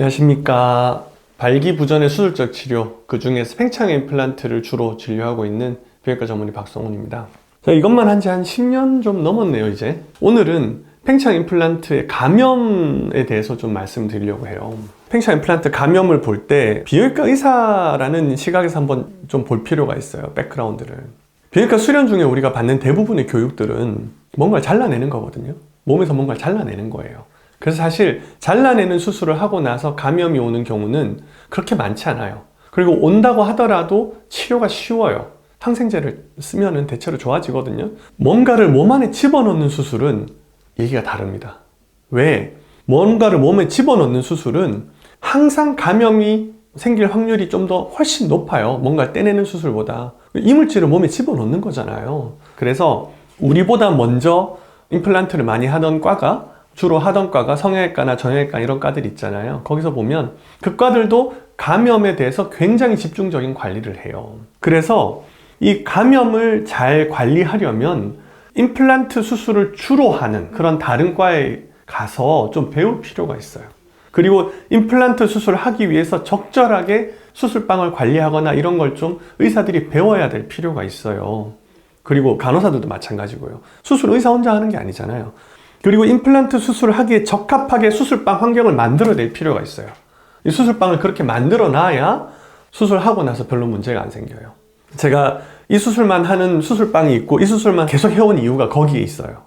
안녕하십니까. 발기부전의 수술적 치료, 그 중에서 팽창 임플란트를 주로 진료하고 있는 비외과 전문의 박성훈입니다. 자, 이것만 한지한 10년 좀 넘었네요, 이제. 오늘은 팽창 임플란트의 감염에 대해서 좀 말씀드리려고 해요. 팽창 임플란트 감염을 볼 때 비외과 의사라는 시각에서 한번 좀 볼 필요가 있어요, 백그라운드를. 비외과 수련 중에 우리가 받는 대부분의 교육들은 뭔가를 잘라내는 거거든요. 몸에서 뭔가를 잘라내는 거예요. 그래서 사실 잘라내는 수술을 하고 나서 감염이 오는 경우는 그렇게 많지 않아요. 그리고 온다고 하더라도 치료가 쉬워요. 항생제를 쓰면은 대체로 좋아지거든요. 뭔가를 몸 안에 집어넣는 수술은 얘기가 다릅니다. 왜? 뭔가를 몸에 집어넣는 수술은 항상 감염이 생길 확률이 좀 더 훨씬 높아요. 뭔가를 떼내는 수술보다. 이물질을 몸에 집어넣는 거잖아요. 그래서 우리보다 먼저 임플란트를 많이 하던 과가 주로 하던 과가 성형외과나 정형외과 이런 과들 있잖아요. 거기서 보면 그 과들도 감염에 대해서 굉장히 집중적인 관리를 해요. 그래서 이 감염을 잘 관리하려면 임플란트 수술을 주로 하는 그런 다른 과에 가서 좀 배울 필요가 있어요. 그리고 임플란트 수술을 하기 위해서 적절하게 수술방을 관리하거나 이런 걸 좀 의사들이 배워야 될 필요가 있어요. 그리고 간호사들도 마찬가지고요. 수술 의사 혼자 하는 게 아니잖아요. 그리고 임플란트 수술을 하기에 적합하게 수술방 환경을 만들어낼 필요가 있어요. 이 수술방을 그렇게 만들어 놔야 수술하고 나서 별로 문제가 안 생겨요. 제가 이 수술만 하는 수술방이 있고 이 수술만 계속 해온 이유가 거기에 있어요.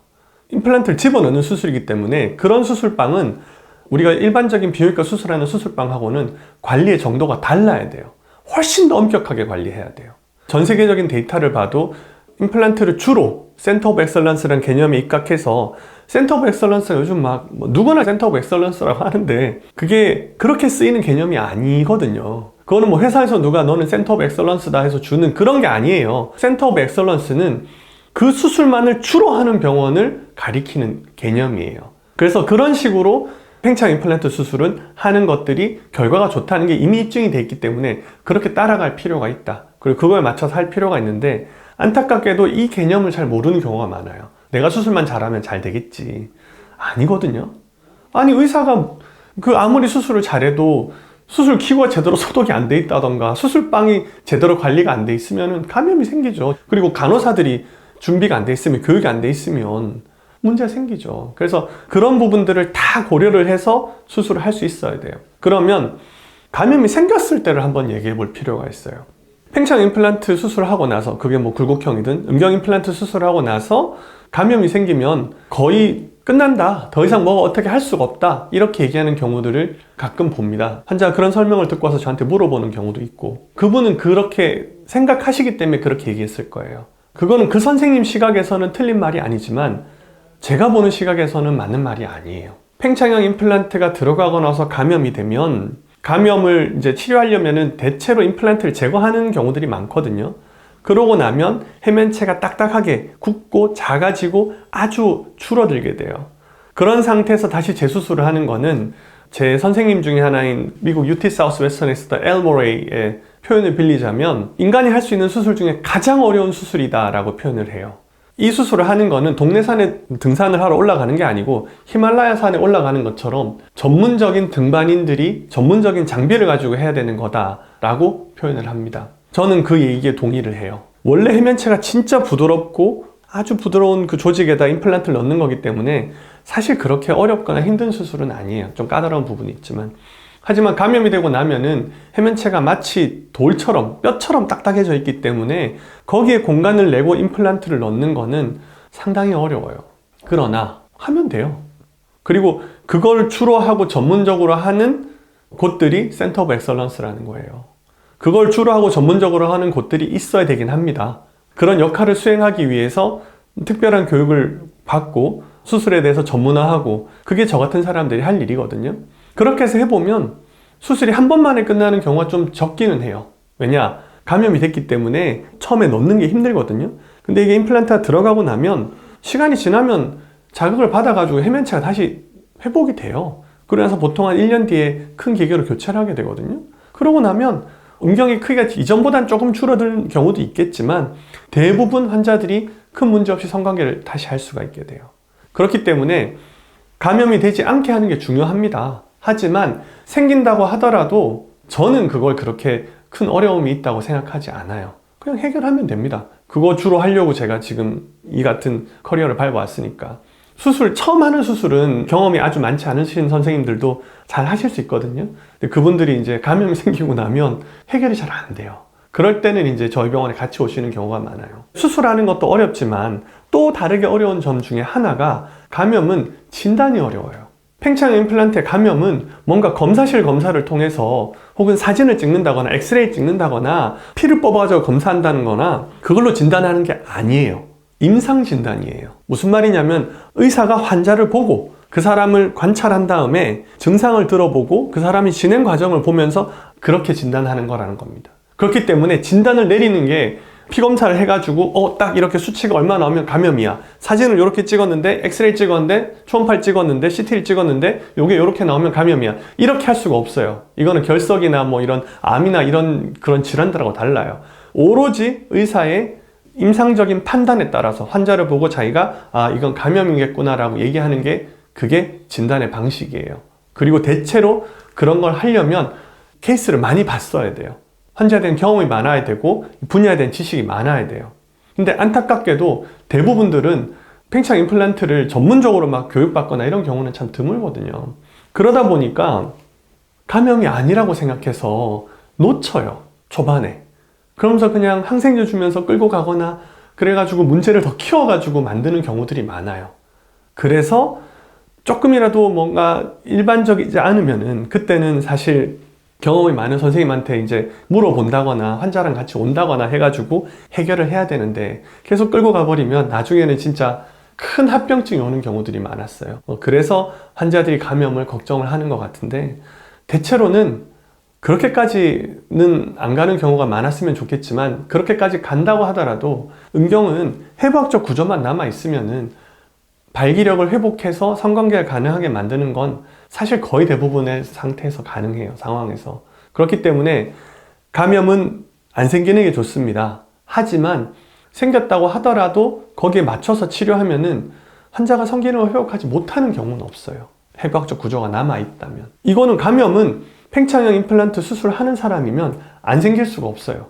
임플란트를 집어넣는 수술이기 때문에 그런 수술방은 우리가 일반적인 비뇨기과 수술하는 수술방하고는 관리의 정도가 달라야 돼요. 훨씬 더 엄격하게 관리해야 돼요. 전 세계적인 데이터를 봐도 임플란트를 주로 센터 오브 엑설런스라는 개념에 입각해서 센터 오브 엑설런스가 요즘 막 뭐 누구나 센터 오브 엑설런스라고 하는데 그게 그렇게 쓰이는 개념이 아니거든요. 그거는 뭐 회사에서 누가 너는 센터 오브 엑설런스다 해서 주는 그런 게 아니에요. 센터 오브 엑설런스는 그 수술만을 주로 하는 병원을 가리키는 개념이에요. 그래서 그런 식으로 팽창 임플란트 수술은 하는 것들이 결과가 좋다는 게 이미 입증이 돼 있기 때문에 그렇게 따라갈 필요가 있다. 그리고 그거에 맞춰서 할 필요가 있는데 안타깝게도 이 개념을 잘 모르는 경우가 많아요. 내가 수술만 잘하면 잘 되겠지. 아니거든요. 아니, 의사가 그 아무리 수술을 잘해도 수술 기구가 제대로 소독이 안 돼 있다던가 수술방이 제대로 관리가 안 돼 있으면 감염이 생기죠. 그리고 간호사들이 준비가 안 돼 있으면 교육이 안 돼 있으면 문제가 생기죠. 그래서 그런 부분들을 다 고려를 해서 수술을 할 수 있어야 돼요. 그러면 감염이 생겼을 때를 한번 얘기해 볼 필요가 있어요. 팽창 임플란트 수술하고 나서 그게 뭐 굴곡형이든 음경 임플란트 수술하고 나서 감염이 생기면 거의 끝난다. 더 이상 뭐 어떻게 할 수가 없다. 이렇게 얘기하는 경우들을 가끔 봅니다. 환자가 그런 설명을 듣고 와서 저한테 물어보는 경우도 있고 그분은 그렇게 생각하시기 때문에 그렇게 얘기했을 거예요. 그거는 그 선생님 시각에서는 틀린 말이 아니지만 제가 보는 시각에서는 맞는 말이 아니에요. 팽창형 임플란트가 들어가고 나서 감염이 되면 감염을 이제 치료하려면은 대체로 임플란트를 제거하는 경우들이 많거든요. 그러고 나면 해면체가 딱딱하게 굳고 작아지고 아주 줄어들게 돼요. 그런 상태에서 다시 재수술을 하는 거는 제 선생님 중에 하나인 미국 UT 사우스 웨스턴에 있었던 엘 모레이의 표현을 빌리자면 인간이 할 수 있는 수술 중에 가장 어려운 수술이다라고 표현을 해요. 이 수술을 하는 거는 동네 산에 등산을 하러 올라가는 게 아니고 히말라야 산에 올라가는 것처럼 전문적인 등반인들이 전문적인 장비를 가지고 해야 되는 거다라고 표현을 합니다. 저는 그 얘기에 동의를 해요. 원래 해면체가 진짜 부드럽고 아주 부드러운 그 조직에다 임플란트를 넣는 거기 때문에 사실 그렇게 어렵거나 힘든 수술은 아니에요. 좀 까다로운 부분이 있지만. 하지만 감염이 되고 나면은 해면체가 마치 돌처럼 뼈처럼 딱딱해져 있기 때문에 거기에 공간을 내고 임플란트를 넣는 거는 상당히 어려워요. 그러나 하면 돼요. 그리고 그걸 주로 하고 전문적으로 하는 곳들이 센터 오브 엑설런스라는 거예요. 그걸 주로 하고 전문적으로 하는 곳들이 있어야 되긴 합니다. 그런 역할을 수행하기 위해서 특별한 교육을 받고 수술에 대해서 전문화하고 그게 저 같은 사람들이 할 일이거든요. 그렇게 해서 해보면 수술이 한 번만에 끝나는 경우가 좀 적기는 해요. 왜냐? 감염이 됐기 때문에 처음에 넣는 게 힘들거든요. 근데 이게 임플란트가 들어가고 나면 시간이 지나면 자극을 받아가지고 해면체가 다시 회복이 돼요. 그러면서 보통 한 1년 뒤에 큰 기계로 교체를 하게 되거든요. 그러고 나면 음경의 크기가 이전보단 조금 줄어든 경우도 있겠지만 대부분 환자들이 큰 문제 없이 성관계를 다시 할 수가 있게 돼요. 그렇기 때문에 감염이 되지 않게 하는 게 중요합니다. 하지만 생긴다고 하더라도 저는 그걸 그렇게 큰 어려움이 있다고 생각하지 않아요. 그냥 해결하면 됩니다. 그거 주로 하려고 제가 지금 이 같은 커리어를 밟아왔으니까. 수술, 처음 하는 수술은 경험이 아주 많지 않으신 선생님들도 잘 하실 수 있거든요. 근데 그분들이 이제 감염이 생기고 나면 해결이 잘 안 돼요. 그럴 때는 이제 저희 병원에 같이 오시는 경우가 많아요. 수술하는 것도 어렵지만 또 다르게 어려운 점 중에 하나가 감염은 진단이 어려워요. 팽창 임플란트의 감염은 뭔가 검사실 검사를 통해서 혹은 사진을 찍는다거나 엑스레이 찍는다거나 피를 뽑아가지고 검사한다는 거나 그걸로 진단하는 게 아니에요. 임상 진단이에요. 무슨 말이냐면 의사가 환자를 보고 그 사람을 관찰한 다음에 증상을 들어보고 그 사람이 진행 과정을 보면서 그렇게 진단하는 거라는 겁니다. 그렇기 때문에 진단을 내리는 게 피검사를 해가지고 어 딱 이렇게 수치가 얼마 나오면 감염이야. 사진을 이렇게 찍었는데 엑스레이 찍었는데 초음파를 찍었는데 CT를 찍었는데 요게 이렇게 나오면 감염이야. 이렇게 할 수가 없어요. 이거는 결석이나 뭐 이런 암이나 이런 그런 질환들하고 달라요. 오로지 의사의 임상적인 판단에 따라서 환자를 보고 자기가 아 이건 감염이겠구나 라고 얘기하는 게 그게 진단의 방식이에요. 그리고 대체로 그런 걸 하려면 케이스를 많이 봤어야 돼요 환자에 대한 경험이 많아야 되고 분야에 대한 지식이 많아야 돼요. 근데 안타깝게도 대부분들은 팽창 임플란트를 전문적으로 막 교육받거나 이런 경우는 참 드물거든요. 그러다 보니까 감염이 아니라고 생각해서 놓쳐요. 초반에. 그러면서 그냥 항생제 주면서 끌고 가거나 그래가지고 문제를 더 키워가지고 만드는 경우들이 많아요. 그래서 조금이라도 뭔가 일반적이지 않으면은 그때는 사실 경험이 많은 선생님한테 이제 물어본다거나 환자랑 같이 온다거나 해가지고 해결을 해야 되는데 계속 끌고 가버리면 나중에는 진짜 큰 합병증이 오는 경우들이 많았어요. 어, 그래서 환자들이 감염을 걱정을 하는 것 같은데 대체로는 그렇게까지는 안 가는 경우가 많았으면 좋겠지만 그렇게까지 간다고 하더라도 은경은 해부학적 구조만 남아 있으면은 발기력을 회복해서 성관계가 가능하게 만드는 건 사실 거의 대부분의 상태에서 가능해요. 상황에서. 그렇기 때문에 감염은 안 생기는 게 좋습니다. 하지만 생겼다고 하더라도 거기에 맞춰서 치료하면은 환자가 성기능을 회복하지 못하는 경우는 없어요. 해부학적 구조가 남아있다면. 이거는 감염은 팽창형 임플란트 수술하는 사람이면 안 생길 수가 없어요.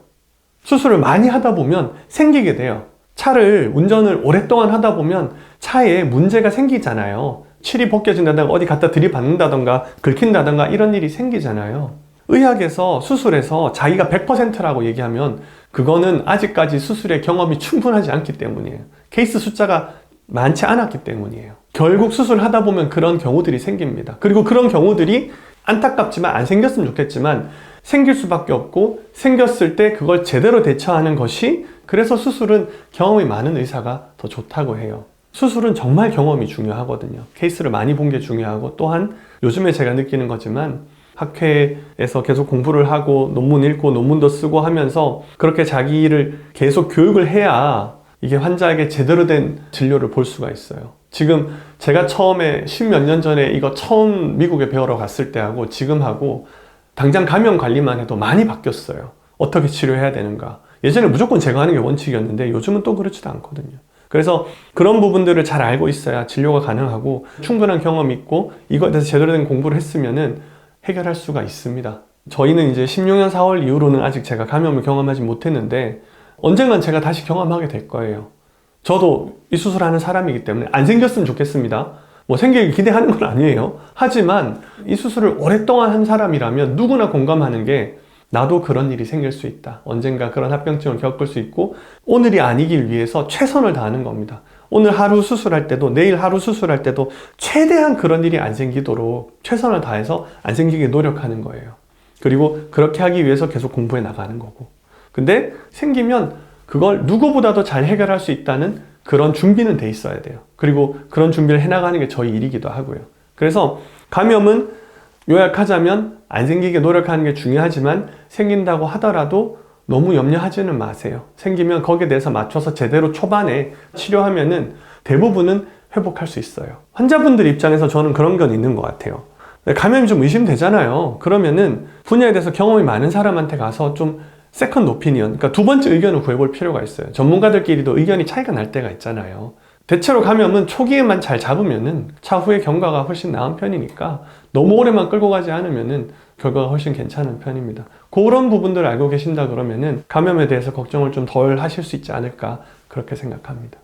수술을 많이 하다 보면 생기게 돼요. 차를 운전을 오랫동안 하다 보면 차에 문제가 생기잖아요. 칠이 벗겨진다던가 어디 갖다 들이받는다던가 긁힌다던가 이런 일이 생기잖아요. 의학에서 수술에서 자기가 100%라고 얘기하면 그거는 아직까지 수술의 경험이 충분하지 않기 때문이에요. 케이스 숫자가 많지 않았기 때문이에요. 결국 수술하다 보면 그런 경우들이 생깁니다. 그리고 그런 경우들이 안타깝지만 안 생겼으면 좋겠지만 생길 수밖에 없고 생겼을 때 그걸 제대로 대처하는 것이 그래서 수술은 경험이 많은 의사가 더 좋다고 해요. 수술은 정말 경험이 중요하거든요. 케이스를 많이 본 게 중요하고 또한 요즘에 제가 느끼는 거지만 학회에서 계속 공부를 하고 논문 읽고 논문도 쓰고 하면서 그렇게 자기를 계속 교육을 해야 이게 환자에게 제대로 된 진료를 볼 수가 있어요. 지금 제가 처음에 십몇 년 전에 이거 처음 미국에 배우러 갔을 때하고 지금하고 당장 감염 관리만 해도 많이 바뀌었어요. 어떻게 치료해야 되는가. 예전에 무조건 제거하는 게 원칙이었는데 요즘은 또 그렇지도 않거든요. 그래서 그런 부분들을 잘 알고 있어야 진료가 가능하고 충분한 경험이 있고 이거에 대해서 제대로 된 공부를 했으면은 해결할 수가 있습니다. 저희는 이제 16년 4월 이후로는 아직 제가 감염을 경험하지 못했는데 언젠간 제가 다시 경험하게 될 거예요. 저도 이 수술하는 사람이기 때문에 안 생겼으면 좋겠습니다. 뭐 생기길 기대하는 건 아니에요. 하지만 이 수술을 오랫동안 한 사람이라면 누구나 공감하는 게 나도 그런 일이 생길 수 있다. 언젠가 그런 합병증을 겪을 수 있고 오늘이 아니길 위해서 최선을 다하는 겁니다. 오늘 하루 수술할 때도 내일 하루 수술할 때도 최대한 그런 일이 안 생기도록 최선을 다해서 안 생기게 노력하는 거예요. 그리고 그렇게 하기 위해서 계속 공부해 나가는 거고. 근데 생기면 그걸 누구보다도 잘 해결할 수 있다는 그런 준비는 돼 있어야 돼요. 그리고 그런 준비를 해 나가는 게 저희 일이기도 하고요. 그래서 감염은 요약하자면 안 생기게 노력하는 게 중요하지만 생긴다고 하더라도 너무 염려하지는 마세요. 생기면 거기에 대해서 맞춰서 제대로 초반에 치료하면은 대부분은 회복할 수 있어요. 환자분들 입장에서 저는 그런 건 있는 것 같아요. 감염이 좀 의심되잖아요. 그러면은 분야에 대해서 경험이 많은 사람한테 가서 좀 세컨드 오피니언, 그러니까 두 번째 의견을 구해볼 필요가 있어요. 전문가들끼리도 의견이 차이가 날 때가 있잖아요. 대체로 감염은 초기에만 잘 잡으면은 차후에 경과가 훨씬 나은 편이니까 너무 오래만 끌고 가지 않으면은 결과가 훨씬 괜찮은 편입니다. 그런 부분들을 알고 계신다 그러면은 감염에 대해서 걱정을 좀 덜 하실 수 있지 않을까 그렇게 생각합니다.